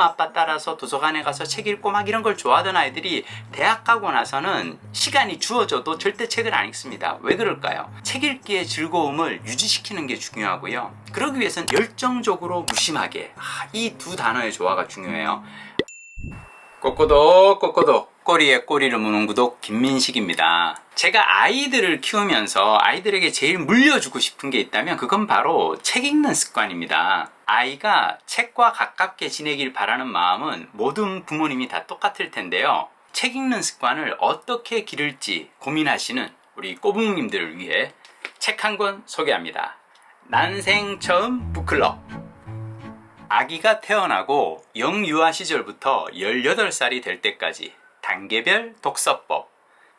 엄마 아빠 따라서 도서관에 가서 책 읽고 막 이런 걸 좋아하던 아이들이 대학 가고 나서는 시간이 주어져도 절대 책을 안 읽습니다. 왜 그럴까요? 책 읽기의 즐거움을 유지시키는 게 중요하고요. 그러기 위해서는 열정적으로 무심하게 아, 이두 단어의 조화가 중요해요. 꼬꼬독 꼬꼬독 꼬리에 꼬리를 무는 구독 김민식입니다. 제가 아이들을 키우면서 아이들에게 제일 물려주고 싶은 게 있다면 그건 바로 책 읽는 습관입니다. 아이가 책과 가깝게 지내길 바라는 마음은 모든 부모님이 다 똑같을 텐데요. 책 읽는 습관을 어떻게 기를지 고민하시는 우리 꼬북님들을 위해 책 한 권 소개합니다. 난생 처음 북클럽 아기가 태어나고 영유아 시절부터 18살이 될 때까지 단계별 독서법,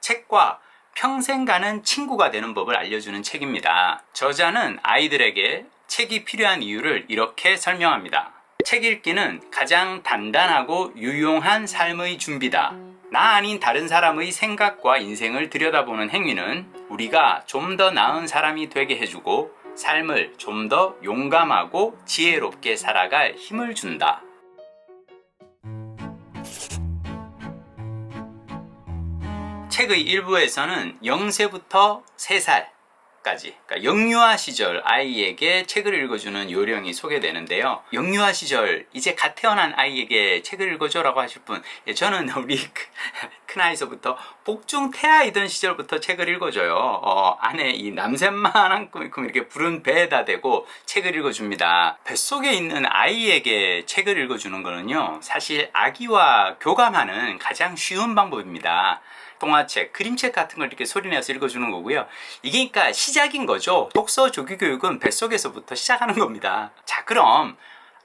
책과 평생 가는 친구가 되는 법을 알려주는 책입니다. 저자는 아이들에게 책이 필요한 이유를 이렇게 설명합니다. 책 읽기는 가장 단단하고 유용한 삶의 준비다. 나 아닌 다른 사람의 생각과 인생을 들여다보는 행위는 우리가 좀 더 나은 사람이 되게 해주고 삶을 좀 더 용감하고 지혜롭게 살아갈 힘을 준다. 책의 일부에서는 0세부터 3살까지, 그러니까 영유아 시절 아이에게 책을 읽어주는 요령이 소개되는데요. 영유아 시절, 이제 갓 태어난 아이에게 책을 읽어줘라고 하실 분, 예, 저는 우리 큰아이서부터 복중 태아이던 시절부터 책을 읽어줘요. 어, 안에 이 남샘만한큼 이렇게 부른 배에다 대고 책을 읽어줍니다. 뱃속에 있는 아이에게 책을 읽어주는 거는요, 사실 아기와 교감하는 가장 쉬운 방법입니다. 동화책, 그림책 같은 걸 이렇게 소리내서 읽어주는 거고요. 이게 그러니까 시작인 거죠. 독서 조기 교육은 뱃속에서부터 시작하는 겁니다. 자, 그럼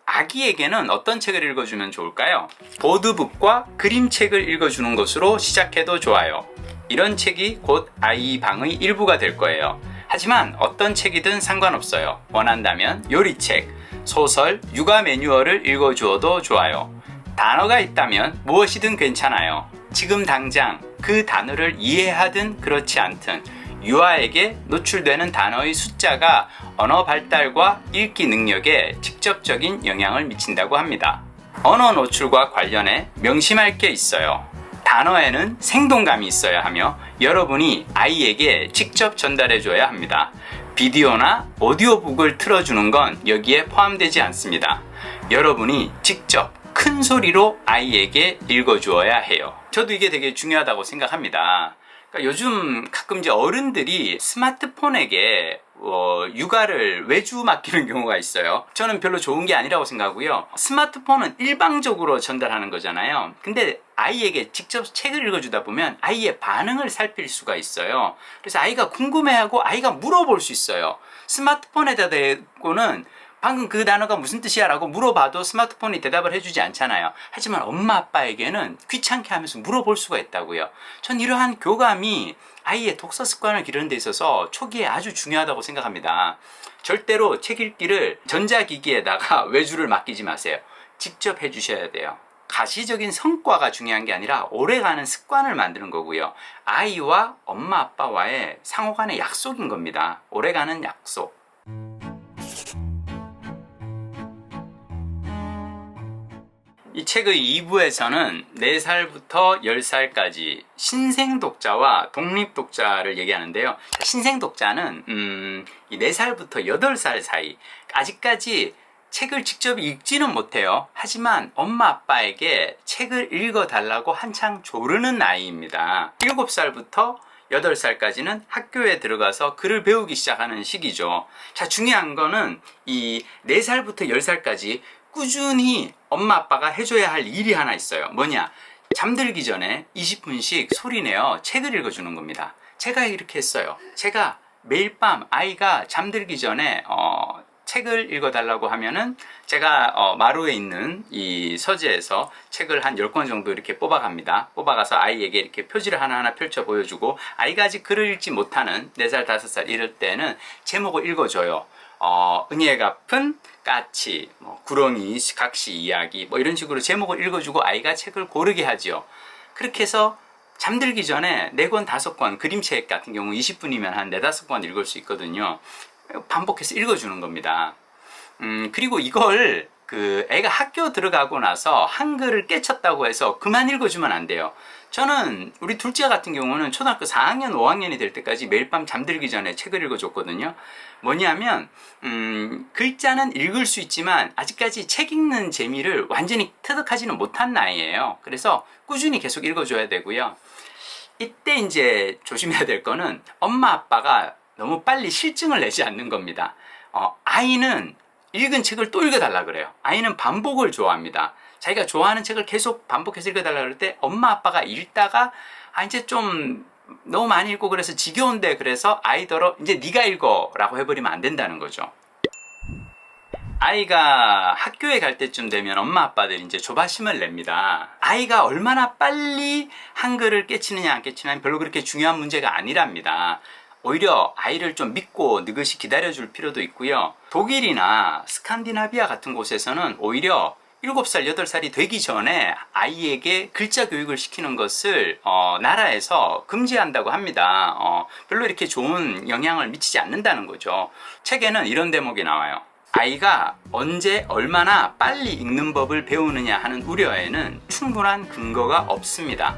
아기에게는 어떤 책을 읽어주면 좋을까요? 보드북과 그림책을 읽어주는 것으로 시작해도 좋아요. 이런 책이 곧 아이 방의 일부가 될 거예요. 하지만 어떤 책이든 상관없어요. 원한다면 요리책, 소설, 육아 매뉴얼을 읽어주어도 좋아요. 단어가 있다면 무엇이든 괜찮아요. 지금 당장 그 단어를 이해하든 그렇지 않든 유아에게 노출되는 단어의 숫자가 언어 발달과 읽기 능력에 직접적인 영향을 미친다고 합니다. 언어 노출과 관련해 명심할 게 있어요. 단어에는 생동감이 있어야 하며 여러분이 아이에게 직접 전달해 줘야 합니다. 비디오나 오디오북을 틀어주는 건 여기에 포함되지 않습니다. 여러분이 직접 큰 소리로 아이에게 읽어주어야 해요. 저도 이게 되게 중요하다고 생각합니다. 그러니까 요즘 가끔 이제 어른들이 스마트폰에게 어, 육아를 외주 맡기는 경우가 있어요. 저는 별로 좋은 게 아니라고 생각하고요. 스마트폰은 일방적으로 전달하는 거잖아요. 근데 아이에게 직접 책을 읽어주다 보면 아이의 반응을 살필 수가 있어요. 그래서 아이가 궁금해하고 아이가 물어볼 수 있어요. 스마트폰에다 대고는 방금 그 단어가 무슨 뜻이야 라고 물어봐도 스마트폰이 대답을 해주지 않잖아요. 하지만 엄마 아빠에게는 귀찮게 하면서 물어볼 수가 있다고요. 전 이러한 교감이 아이의 독서 습관을 기르는 데 있어서 초기에 아주 중요하다고 생각합니다. 절대로 책 읽기를 전자기기에다가 외주를 맡기지 마세요. 직접 해주셔야 돼요. 가시적인 성과가 중요한 게 아니라 오래가는 습관을 만드는 거고요. 아이와 엄마 아빠와의 상호간의 약속인 겁니다. 오래가는 약속. 책의 2부에서는 4살부터 10살까지 신생 독자와 독립 독자를 얘기하는데요. 신생 독자는 음, 이 4살부터 8살 사이 아직까지 책을 직접 읽지는 못해요. 하지만 엄마 아빠에게 책을 읽어 달라고 한창 조르는 나이입니다. 7살부터 8살까지는 학교에 들어가서 글을 배우기 시작하는 시기죠. 자, 중요한 거는 이 4살부터 10살까지 꾸준히 엄마 아빠가 해줘야 할 일이 하나 있어요. 뭐냐? 잠들기 전에 20분씩 소리내어 책을 읽어주는 겁니다. 제가 이렇게 했어요. 제가 매일 밤 아이가 잠들기 전에 어, 책을 읽어달라고 하면은 제가 어, 마루에 있는 이 서재에서 책을 한 10권 정도 이렇게 뽑아갑니다. 뽑아가서 아이에게 이렇게 표지를 하나하나 펼쳐 보여주고 아이가 아직 글을 읽지 못하는 4살, 5살 이럴 때는 제목을 읽어줘요. 어, 은혜 갚은 까치, 뭐, 구렁이, 각시 이야기, 뭐 이런 식으로 제목을 읽어주고 아이가 책을 고르게 하지요. 그렇게 해서 잠들기 전에 4권, 5권, 그림책 같은 경우 20분이면 한 4, 5권 읽을 수 있거든요. 반복해서 읽어주는 겁니다. 음, 그리고 이걸 그 애가 학교 들어가고 나서 한글을 깨쳤다고 해서 그만 읽어주면 안 돼요. 저는 우리 둘째 같은 경우는 초등학교 4학년, 5학년이 될 때까지 매일 밤 잠들기 전에 책을 읽어줬거든요. 뭐냐면 음, 글자는 읽을 수 있지만 아직까지 책 읽는 재미를 완전히 터득하지는 못한 나이예요. 그래서 꾸준히 계속 읽어줘야 되고요. 이때 이제 조심해야 될 거는 엄마 아빠가 너무 빨리 실증을 내지 않는 겁니다. 어, 아이는 읽은 책을 또 읽어달라 그래요. 아이는 반복을 좋아합니다. 자기가 좋아하는 책을 계속 반복해서 읽어달라 그럴 때 엄마 아빠가 읽다가 아 이제 좀 너무 많이 읽고 그래서 지겨운데 그래서 아이더러 이제 네가 읽어라고 해버리면 안 된다는 거죠. 아이가 학교에 갈 때쯤 되면 엄마 아빠들이 이제 조바심을 냅니다. 아이가 얼마나 빨리 한글을 깨치느냐 안 깨치느냐 별로 그렇게 중요한 문제가 아니랍니다. 오히려 아이를 좀 믿고 느긋이 기다려줄 필요도 있고요. 독일이나 스칸디나비아 같은 곳에서는 오히려 7살, 8살이 되기 전에 아이에게 글자 교육을 시키는 것을 어, 나라에서 금지한다고 합니다. 어, 별로 이렇게 좋은 영향을 미치지 않는다는 거죠. 책에는 이런 대목이 나와요. 아이가 언제 얼마나 빨리 읽는 법을 배우느냐 하는 우려에는 충분한 근거가 없습니다.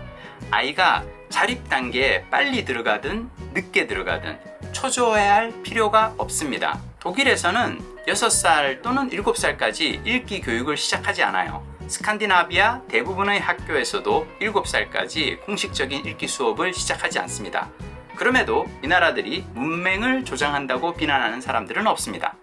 아이가 자립 단계에 빨리 들어가든 늦게 들어가든 초조해야 할 필요가 없습니다. 독일에서는 6살 또는 7살까지 읽기 교육을 시작하지 않아요. 스칸디나비아 대부분의 학교에서도 7살까지 공식적인 읽기 수업을 시작하지 않습니다. 그럼에도 이 나라들이 문맹을 조장한다고 비난하는 사람들은 없습니다.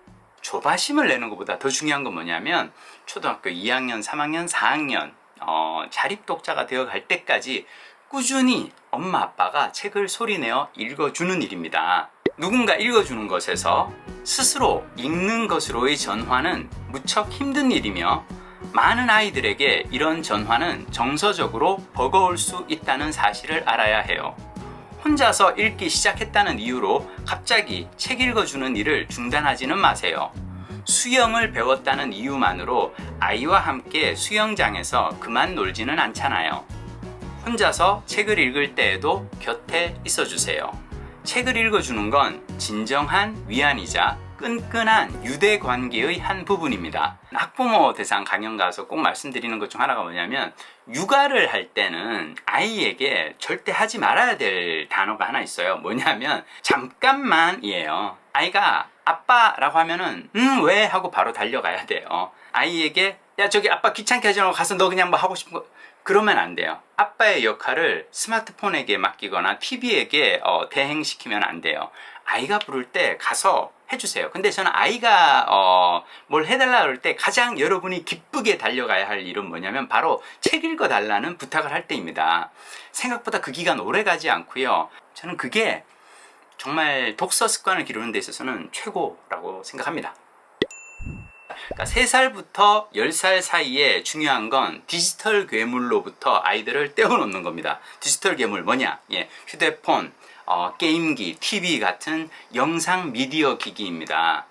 조바심을 내는 것보다 더 중요한 건 뭐냐면 초등학교 2학년, 3학년, 4학년 어, 자립 독자가 되어 갈 때까지 꾸준히 엄마 아빠가 책을 소리내어 읽어주는 일입니다. 누군가 읽어주는 것에서 스스로 읽는 것으로의 전환은 무척 힘든 일이며 많은 아이들에게 이런 전환은 정서적으로 버거울 수 있다는 사실을 알아야 해요. 혼자서 읽기 시작했다는 이유로 갑자기 책 읽어주는 일을 중단하지는 마세요. 수영을 배웠다는 이유만으로 아이와 함께 수영장에서 그만 놀지는 않잖아요. 혼자서 책을 읽을 때에도 곁에 있어 주세요. 책을 읽어주는 건 진정한 위안이자 끈끈한 유대 관계의 한 부분입니다. 학부모 대상 강연 가서 꼭 말씀드리는 것 중 하나가 뭐냐면 육아를 할 때는 아이에게 절대 하지 말아야 될 단어가 하나 있어요. 뭐냐면 잠깐만이에요. 아이가 아빠라고 하면은 음 왜 하고 바로 달려가야 돼요. 아이에게 야 저기 아빠 귀찮게 하지 말고 가서 너 그냥 뭐 하고 싶은 거 그러면 안 돼요. 아빠의 역할을 스마트폰에게 맡기거나 TV에게 어, 대행시키면 안 돼요. 아이가 부를 때 가서 해주세요. 근데 저는 아이가 어, 뭘 해달라 그럴 때 가장 여러분이 기쁘게 달려가야 할 일은 뭐냐면 바로 책 읽어 달라는 부탁을 할 때입니다. 생각보다 그 기간 오래 가지 않고요. 저는 그게 정말 독서 습관을 기르는 데 있어서는 최고라고 생각합니다. 그러니까 3살부터 10살 사이에 중요한 건 디지털 괴물로부터 아이들을 떼어놓는 겁니다. 디지털 괴물 뭐냐? 예, 휴대폰, 어, 게임기, TV 같은 영상 미디어 기기입니다.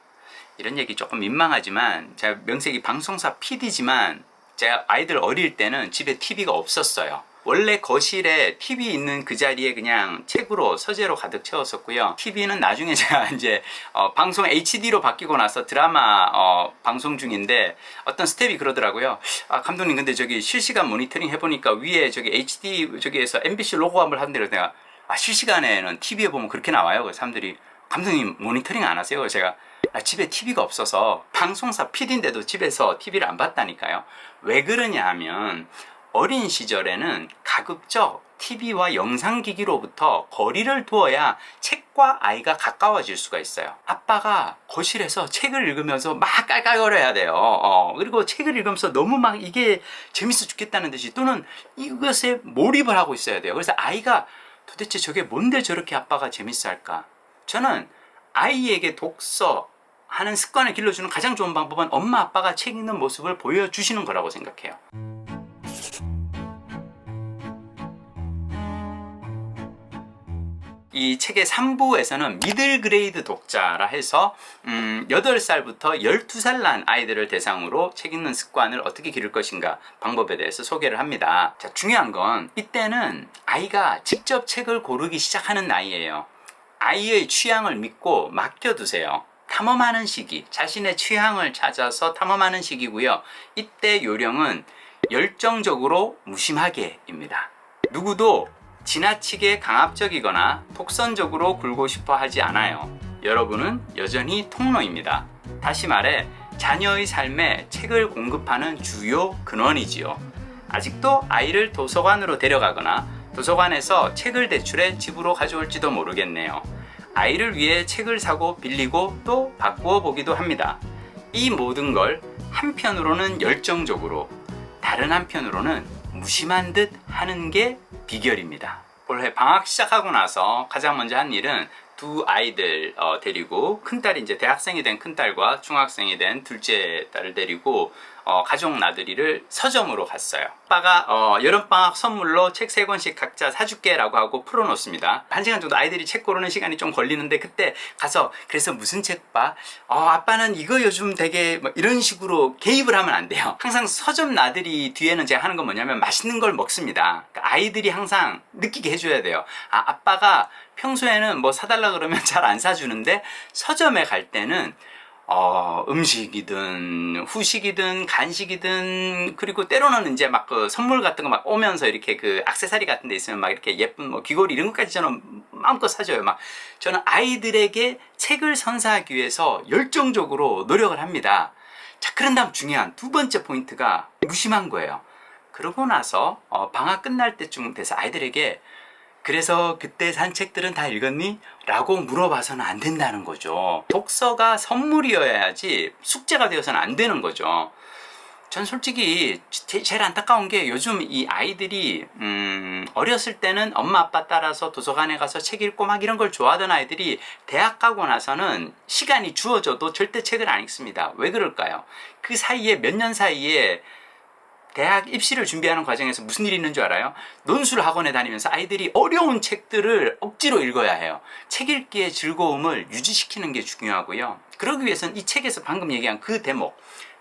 이런 얘기 조금 민망하지만 제가 명색이 방송사 PD지만 제가 아이들 어릴 때는 집에 TV가 없었어요. 원래 거실에 TV 있는 그 자리에 그냥 책으로 서재로 가득 채웠었고요. TV는 나중에 제가 이제 어, 방송 HD로 바뀌고 나서 드라마 어, 방송 중인데 어떤 스텝이 그러더라고요. 아 감독님 근데 저기 실시간 모니터링 해보니까 위에 저기 HD 저기에서 MBC 로고 한번 하는데 내가 아 실시간에는 TV에 보면 그렇게 나와요. 사람들이 감독님 모니터링 안 하세요? 제가 아, 집에 TV가 없어서 방송사 PD인데도 집에서 TV를 안 봤다니까요. 왜 그러냐 하면 어린 시절에는 가급적 TV와 영상기기로부터 거리를 두어야 책과 아이가 가까워질 수가 있어요. 아빠가 거실에서 책을 읽으면서 막 깔깔거려야 돼요. 어, 그리고 책을 읽으면서 너무 막 이게 재밌어 죽겠다는 듯이 또는 이것에 몰입을 하고 있어야 돼요. 그래서 아이가 도대체 저게 뭔데 저렇게 아빠가 재밌어 할까? 저는 아이에게 독서 하는 습관을 길러주는 가장 좋은 방법은 엄마 아빠가 책 읽는 모습을 보여주시는 거라고 생각해요. 이 책의 3부에서는 미들 그레이드 독자라 해서 음, 8살부터 12살 난 아이들을 대상으로 책 읽는 습관을 어떻게 기를 것인가 방법에 대해서 소개를 합니다. 자, 중요한 건 이때는 아이가 직접 책을 고르기 시작하는 나이예요. 아이의 취향을 믿고 맡겨두세요. 탐험하는 시기, 자신의 취향을 찾아서 탐험하는 시기고요. 이때 요령은 열정적으로 무심하게입니다. 누구도 지나치게 강압적이거나 독선적으로 굴고 싶어 하지 않아요. 여러분은 여전히 통로입니다. 다시 말해, 자녀의 삶에 책을 공급하는 주요 근원이지요. 아직도 아이를 도서관으로 데려가거나 도서관에서 책을 대출해 집으로 가져올지도 모르겠네요. 아이를 위해 책을 사고 빌리고 또 바꾸어 보기도 합니다. 이 모든 걸 한편으로는 열정적으로, 다른 한편으로는 무심한 듯 하는 게 비결입니다. 올해 방학 시작하고 나서 가장 먼저 한 일은 두 아이들 어, 데리고 큰딸이 이제 대학생이 된 큰딸과 중학생이 된 둘째 딸을 데리고 어, 가족 나들이를 서점으로 갔어요. 아빠가 어, 여름방학 선물로 책 세 권씩 각자 사줄게라고 하고 풀어놓습니다. 한 시간 정도 아이들이 책 고르는 시간이 좀 걸리는데 그때 가서 그래서 무슨 책 봐? 어, 아빠는 이거 요즘 되게 뭐 이런 식으로 개입을 하면 안 돼요. 항상 서점 나들이 뒤에는 제가 하는 건 뭐냐면 맛있는 걸 먹습니다. 그러니까 아이들이 항상 느끼게 해줘야 돼요. 아, 아빠가 평소에는 뭐 사달라 그러면 잘 안 사주는데 서점에 갈 때는 어, 음식이든 후식이든 간식이든 그리고 때로는 이제 막 그 선물 같은 거 막 오면서 이렇게 그 악세사리 같은 데 있으면 막 이렇게 예쁜 뭐 귀걸이 이런 것까지 저는 마음껏 사줘요. 막 저는 아이들에게 책을 선사하기 위해서 열정적으로 노력을 합니다. 자, 그런 다음 중요한 두 번째 포인트가 무심한 거예요. 그러고 나서 어, 방학 끝날 때쯤 돼서 아이들에게 그래서 그때 산 책들은 다 읽었니? 라고 물어봐서는 안 된다는 거죠. 독서가 선물이어야지 숙제가 되어서는 안 되는 거죠. 전 솔직히 제- 제일 안타까운 게 요즘 이 아이들이 음, 어렸을 때는 엄마 아빠 따라서 도서관에 가서 책 읽고 막 이런 걸 좋아하던 아이들이 대학 가고 나서는 시간이 주어져도 절대 책을 안 읽습니다. 왜 그럴까요? 그 사이에 몇 년 사이에 대학 입시를 준비하는 과정에서 무슨 일이 있는 줄 알아요? 논술 학원에 다니면서 아이들이 어려운 책들을 억지로 읽어야 해요. 책 읽기의 즐거움을 유지시키는 게 중요하고요. 그러기 위해서는 이 책에서 방금 얘기한 그 대목,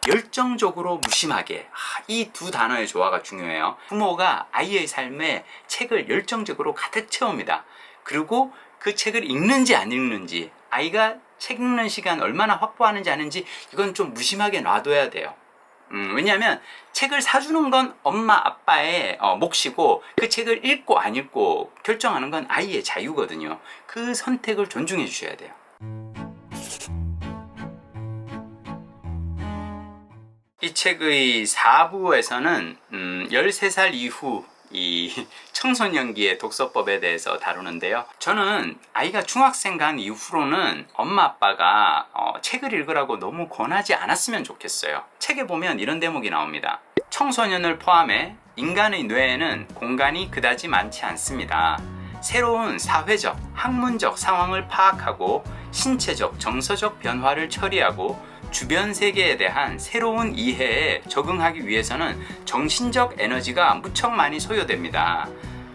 열정적으로 무심하게 아, 이두 단어의 조화가 중요해요. 부모가 아이의 삶에 책을 열정적으로 가득 채웁니다. 그리고 그 책을 읽는지 안 읽는지 아이가 책 읽는 시간 얼마나 확보하는지 아는지 이건 좀 무심하게 놔둬야 돼요. 음, 왜냐하면 책을 사주는 건 엄마 아빠의 어, 몫이고 그 책을 읽고 안 읽고 결정하는 건 아이의 자유거든요. 그 선택을 존중해 주셔야 돼요. 이 책의 4부에서는 음, 13살 이후 이 청소년기의 독서법에 대해서 다루는데요. 저는 아이가 중학생 간 이후로는 엄마 아빠가 어, 책을 읽으라고 너무 권하지 않았으면 좋겠어요. 책에 보면 이런 대목이 나옵니다. 청소년을 포함해 인간의 뇌에는 공간이 그다지 많지 않습니다. 새로운 사회적, 학문적 상황을 파악하고 신체적, 정서적 변화를 처리하고 주변 세계에 대한 새로운 이해에 적응하기 위해서는 정신적 에너지가 무척 많이 소요됩니다.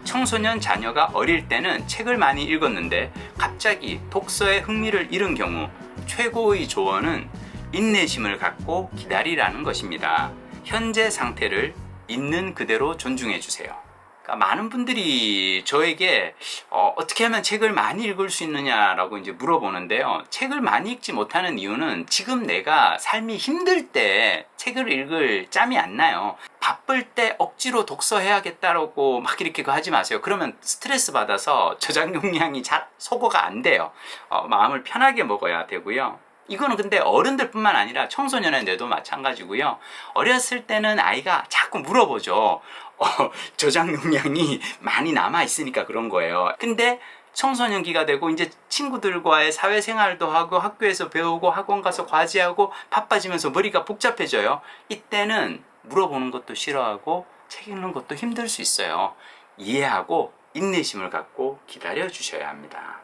청소년 자녀가 어릴 때는 책을 많이 읽었는데 갑자기 독서에 흥미를 잃은 경우 최고의 조언은 인내심을 갖고 기다리라는 것입니다. 현재 상태를 있는 그대로 존중해 주세요. 그러니까 많은 분들이 저에게 어, 떻게 하면 책을 많이 읽을 수 있느냐라고 이제 물어보는데요. 책을 많이 읽지 못하는 이유는 지금 내가 삶이 힘들 때 책을 읽을 짬이 안 나요. 바쁠 때 억지로 독서해야겠다라고 막 이렇게 하지 마세요. 그러면 스트레스 받아서 저장 용량이 잘 소거가 안 돼요. 어, 마음을 편하게 먹어야 되고요. 이거는 근데 어른들뿐만 아니라 청소년의 뇌도 마찬가지고요. 어렸을 때는 아이가 자꾸 물어보죠. 어, 저장 용량이 많이 남아 있으니까 그런 거예요. 근데 청소년기가 되고 이제 친구들과의 사회생활도 하고 학교에서 배우고 학원 가서 과제하고 바빠지면서 머리가 복잡해져요. 이때는 물어보는 것도 싫어하고 책 읽는 것도 힘들 수 있어요. 이해하고 인내심을 갖고 기다려 주셔야 합니다.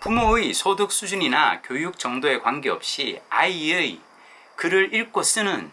부모의 소득 수준이나 교육 정도에 관계없이 아이의 글을 읽고 쓰는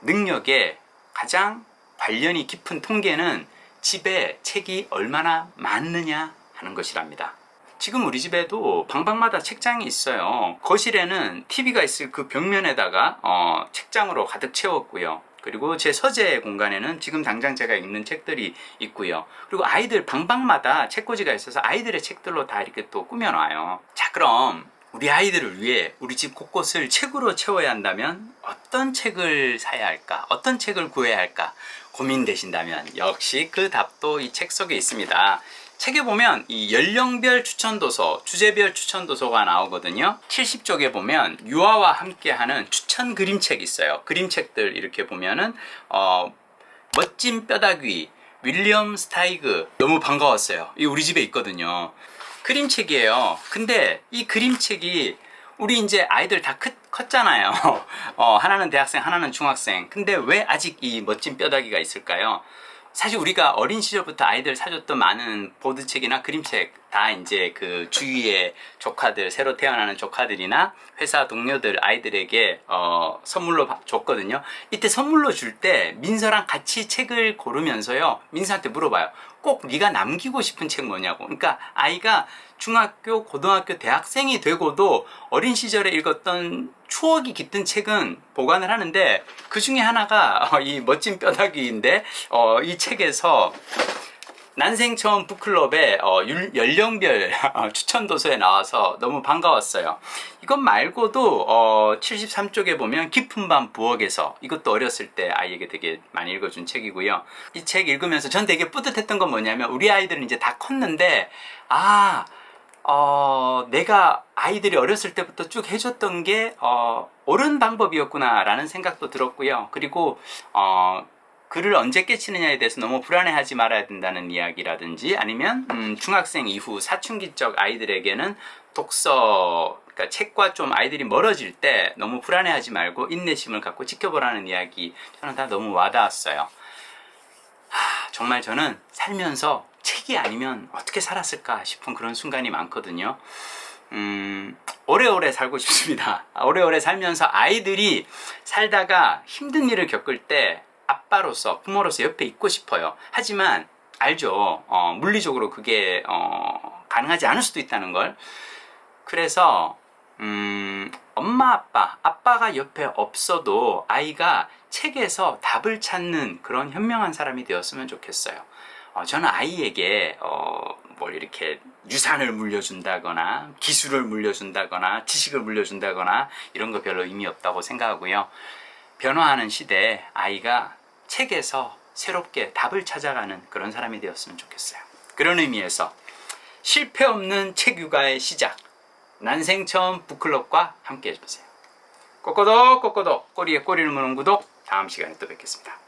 능력에 가장 관련이 깊은 통계는 집에 책이 얼마나 많느냐 하는 것이랍니다. 지금 우리 집에도 방방마다 책장이 있어요. 거실에는 TV가 있을 그 벽면에다가 어, 책장으로 가득 채웠고요. 그리고 제 서재 공간에는 지금 당장 제가 읽는 책들이 있고요. 그리고 아이들 방방마다 책꽂이가 있어서 아이들의 책들로 다 이렇게 또 꾸며놔요. 자, 그럼 우리 아이들을 위해 우리 집 곳곳을 책으로 채워야 한다면 어떤 책을 사야 할까? 어떤 책을 구해야 할까? 고민되신다면 역시 그 답도 이 책 속에 있습니다. 책에 보면 이 연령별 추천 도서, 주제별 추천 도서가 나오거든요. 70쪽에 보면 유아와 함께하는 추천 그림책 있어요. 그림책들 이렇게 보면은 어, 멋진 뼈다귀, 윌리엄 스타이그 너무 반가웠어요. 이 우리 집에 있거든요. 그림책이에요. 근데 이 그림책이 우리 이제 아이들 다 크, 컸잖아요. 어, 하나는 대학생, 하나는 중학생. 근데 왜 아직 이 멋진 뼈다귀가 있을까요? 사실 우리가 어린 시절부터 아이들 사줬던 많은 보드책이나 그림책 다 이제 그 주위의 조카들 새로 태어나는 조카들이나 회사 동료들 아이들에게 어, 선물로 바- 줬거든요. 이때 선물로 줄 때 민서랑 같이 책을 고르면서요. 민서한테 물어봐요. 꼭 네가 남기고 싶은 책 뭐냐고. 그러니까 아이가 중학교, 고등학교, 대학생이 되고도 어린 시절에 읽었던 추억이 깃든 책은 보관을 하는데 그 중에 하나가 어, 이 멋진 뼈다귀인데 어, 이 책에서 난생 처음 북클럽의 어, 율- 연령별 어, 추천 도서에 나와서 너무 반가웠어요. 이것 말고도 어, 73쪽에 보면 깊은 밤 부엌에서 이것도 어렸을 때 아이에게 되게 많이 읽어준 책이고요. 이 책 읽으면서 전 되게 뿌듯했던 건 뭐냐면 우리 아이들은 이제 다 컸는데 아 어, 내가 아이들이 어렸을 때부터 쭉 해줬던 게, 어, 옳은 방법이었구나라는 생각도 들었고요. 그리고, 어, 글을 언제 깨치느냐에 대해서 너무 불안해하지 말아야 된다는 이야기라든지 아니면, 음, 중학생 이후 사춘기적 아이들에게는 독서, 그러니까 책과 좀 아이들이 멀어질 때 너무 불안해하지 말고 인내심을 갖고 지켜보라는 이야기 저는 다 너무 와닿았어요. 하, 정말 저는 살면서 책이 아니면 어떻게 살았을까 싶은 그런 순간이 많거든요. 음, 오래오래 살고 싶습니다. 오래오래 살면서 아이들이 살다가 힘든 일을 겪을 때 아빠로서, 부모로서 옆에 있고 싶어요. 하지만 알죠. 어, 물리적으로 그게 어, 가능하지 않을 수도 있다는 걸. 그래서 음, 엄마 아빠, 아빠가 옆에 없어도 아이가 책에서 답을 찾는 그런 현명한 사람이 되었으면 좋겠어요. 어, 저는 아이에게 어, 뭘 이렇게 유산을 물려준다거나 기술을 물려준다거나 지식을 물려준다거나 이런 거 별로 의미 없다고 생각하고요. 변화하는 시대에 아이가 책에서 새롭게 답을 찾아가는 그런 사람이 되었으면 좋겠어요. 그런 의미에서 실패 없는 책 육아의 시작 난생 처음 북클럽과 함께 해보세요. 꼬꼬독 꼬꼬독 꼬리에 꼬리를 무는 구독 다음 시간에 또 뵙겠습니다.